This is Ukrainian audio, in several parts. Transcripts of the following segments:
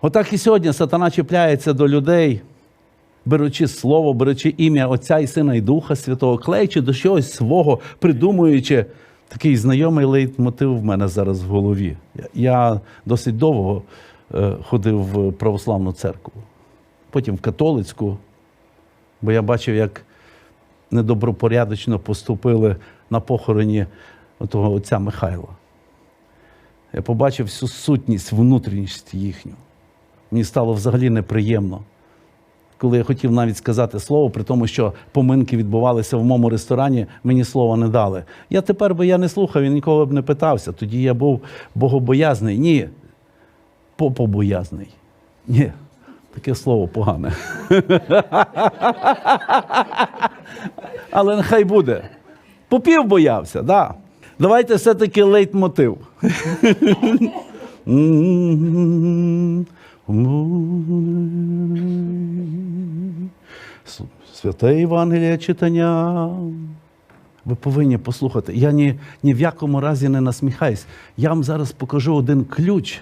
Отак і сьогодні сатана чіпляється до людей, беручи слово, беручи ім'я Отця і Сина і Духа Святого, клеючи до чогось свого, придумуючи такий знайомий лейтмотив в мене зараз в голові. Я- досить довго е, ходив в православну церкву, потім в католицьку, бо я бачив, як недобропорядочно поступили на похороні того отця Михайла. Я побачив всю сутність, внутрішність їхню. Мені стало взагалі неприємно. Коли я хотів навіть сказати слово, при тому, що поминки відбувалися в моєму ресторані, мені слова не дали. Я тепер би я не слухав і ніколи б не питався. Тоді я був богобоязний. Ні. Попобоязний. Ні. Таке слово погане. Але нехай буде. Попів боявся, да. Давайте все-таки лейтмотив. Святе Євангеліє читання. Ви повинні послухати. Я ні, ні в якому разі не насміхаюсь. Я вам зараз покажу один ключ,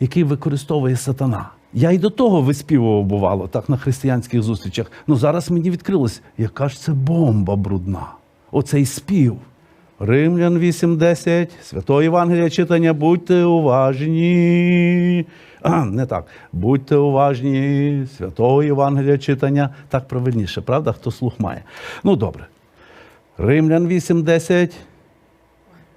який використовує сатана. Я і до того виспівував, бувало, так на християнських зустрічах. Ну зараз мені відкрилось, яка ж це бомба брудна. Оцей спів. Римлян 8.10, Святого Євангелія читання, будьте уважні. Не так. Будьте уважні, Святого Євангелія читання. Так правильніше, правда? Хто слух має? Ну, добре. Римлян 8.10.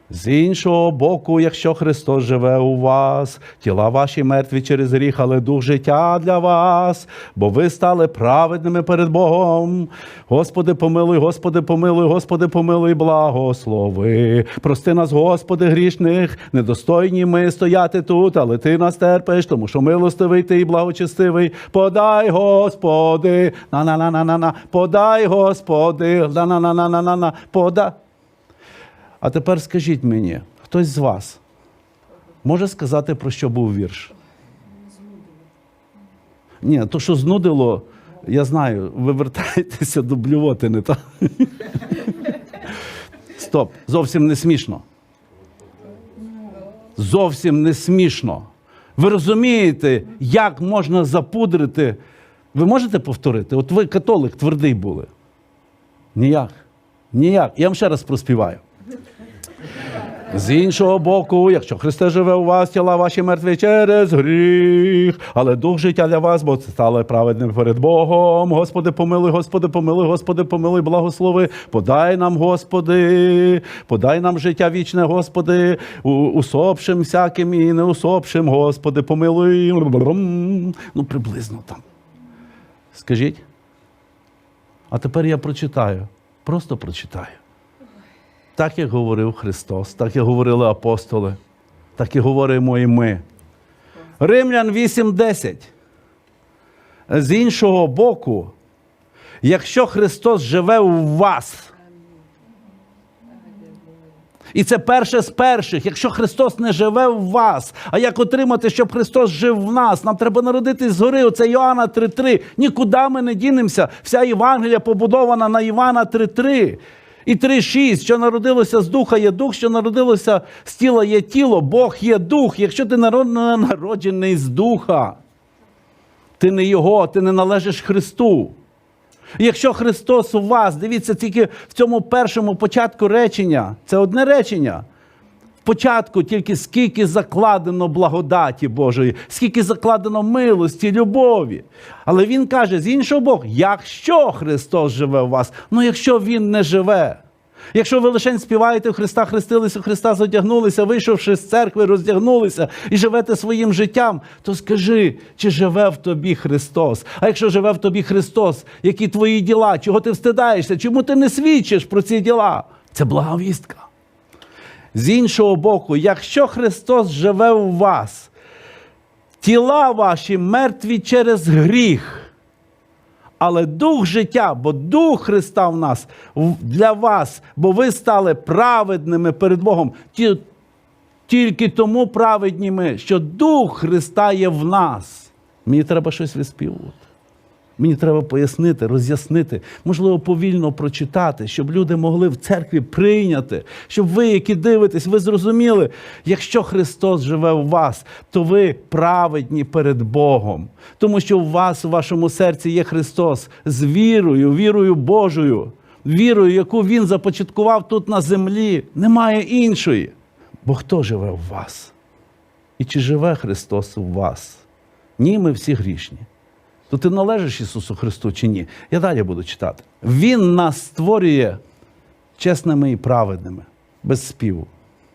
З іншого боку, якщо Христос живе у вас, тіла ваші мертві через гріх, але дух життя для вас, бо ви стали праведними перед Богом. Господи, помилуй, Господи, помилуй, Господи, помилуй, благослови. Прости нас, Господи, грішних, недостойні ми стояти тут, але Ти нас терпиш, тому що милостивий ти і благочестивий. Подай, Господи, на-на-на-на-на, подай, Господи, на-на-на-на-на-на, подай. А тепер скажіть мені, хтось з вас може сказати, про що був вірш? Ні, то, що знудило, я знаю, ви вертаєтеся до блювотини, так? Стоп, зовсім не смішно. Зовсім не смішно. Ви розумієте, як можна запудрити? Ви можете повторити? От ви католик твердий були. Ніяк. Ніяк. Я вам ще раз проспіваю. З іншого боку, якщо Христос живе у вас, тіла ваші мертві через гріх, але дух життя для вас, бо це стали праведним перед Богом. Господи, помилуй, Господи, помилуй, Господи, помилуй, благослови. Подай нам, Господи, подай нам життя вічне, Господи, усопшим всяким і неусопшим, Господи, помилуй. Ну, приблизно там. Скажіть. А тепер я прочитаю. Просто прочитаю. Так як говорив Христос, так як говорили апостоли, так і говоримо і ми. Римлян 8:10. З іншого боку, якщо Христос живе у вас, і це перше з перших, якщо Христос не живе в вас, а як отримати, щоб Христос жив в нас? Нам треба народитись згори. Оце Йоанна 3.3. Нікуди ми не дінемося. Вся Євангелія побудована на Івана 3.3. І 3.6, що народилося з духа є дух, що народилося з тіла є тіло, Бог є дух. Якщо ти народ- народжений з духа, ти не його, ти не належиш Христу. Якщо Христос у вас, дивіться, тільки в цьому першому початку речення, це одне речення. Початку тільки скільки закладено благодаті Божої, скільки закладено милості, любові. Але Він каже, з іншого боку, якщо Христос живе у вас, ну якщо Він не живе. Якщо ви лише співаєте в Христа, хрестилися, в Христа задягнулися, вийшовши з церкви, роздягнулися і живете своїм життям, то скажи, чи живе в тобі Христос? А якщо живе в тобі Христос, які твої діла? Чого ти встидаєшся? Чому ти не свідчиш про ці діла? Це благовістка. З іншого боку, якщо Христос живе у вас, тіла ваші мертві через гріх. Але дух життя, бо дух Христа в нас для вас, бо ви стали праведними перед Богом. Тільки тому праведні ми, що дух Христа є в нас. Мені треба щось виспівувати. Мені треба пояснити, роз'яснити, можливо, повільно прочитати, щоб люди могли в церкві прийняти, щоб ви, які дивитесь, ви зрозуміли, якщо Христос живе в вас, то ви праведні перед Богом, тому що у вас, у вашому серці є Христос з вірою, вірою Божою, вірою, яку Він започаткував тут на землі. Немає іншої. Бо хто живе в вас? І чи живе Христос у вас? Ні, ми всі грішні. То ти належиш Ісусу Христу чи ні? Я далі буду читати. Він нас створює чесними і праведними, без співу.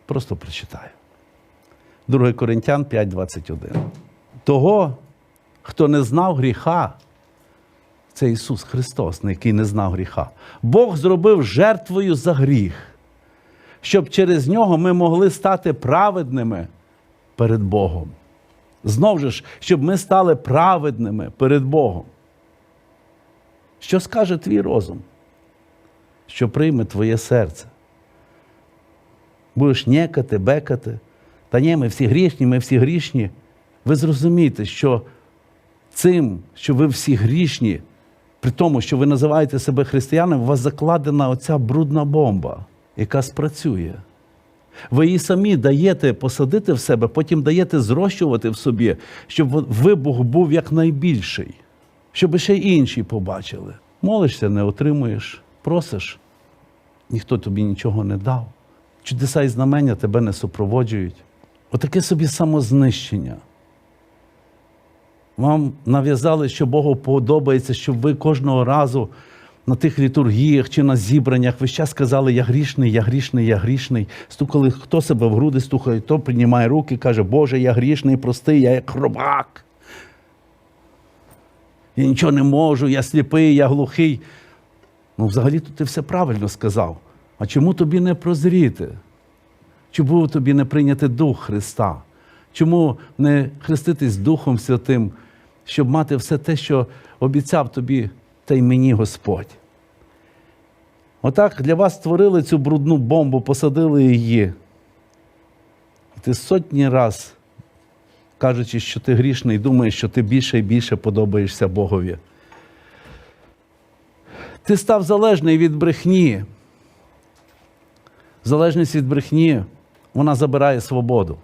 Просто прочитаю. 2 Коринтян 5:21. Того, хто не знав гріха, це Ісус Христос, який не знав гріха. Бог зробив жертвою за гріх, щоб через нього ми могли стати праведними перед Богом. Знов же ж, щоб ми стали праведними перед Богом. Що скаже твій розум? Що прийме твоє серце? Будеш нєкати, бекати. Та ні, ми всі грішні, ми всі грішні. Ви зрозумієте, що цим, що ви всі грішні, при тому, що ви називаєте себе християнами, у вас закладена оця брудна бомба, яка спрацює. Ви її самі даєте посадити в себе, потім даєте зрощувати в собі, щоб вибух був якнайбільший, щоб ще й інші побачили. Молишся, не отримуєш, просиш, ніхто тобі нічого не дав. Чудеса і знамення тебе не супроводжують. Отаке собі самознищення. Вам нав'язали, що Богу подобається, щоб ви кожного разу на тих літургіях чи на зібраннях весь час казали, я грішний, я грішний, я грішний. Стукали, хто себе в груди стукає, хто піднімає руки, каже, Боже, я грішний, простий, я як хробак. Я нічого не можу, я сліпий, я глухий. Ну, взагалі-то ти все правильно сказав. А чому тобі не прозріти? Чому тобі не прийняти Дух Христа? Чому не хреститись Духом Святим, щоб мати все те, що обіцяв тобі та й мені Господь? Отак для вас створили цю брудну бомбу, посадили її. І ти сотні раз, кажучи, що ти грішний, думаєш, що ти більше і більше подобаєшся Богові. Ти став залежний від брехні. Залежність від брехні, вона забирає свободу.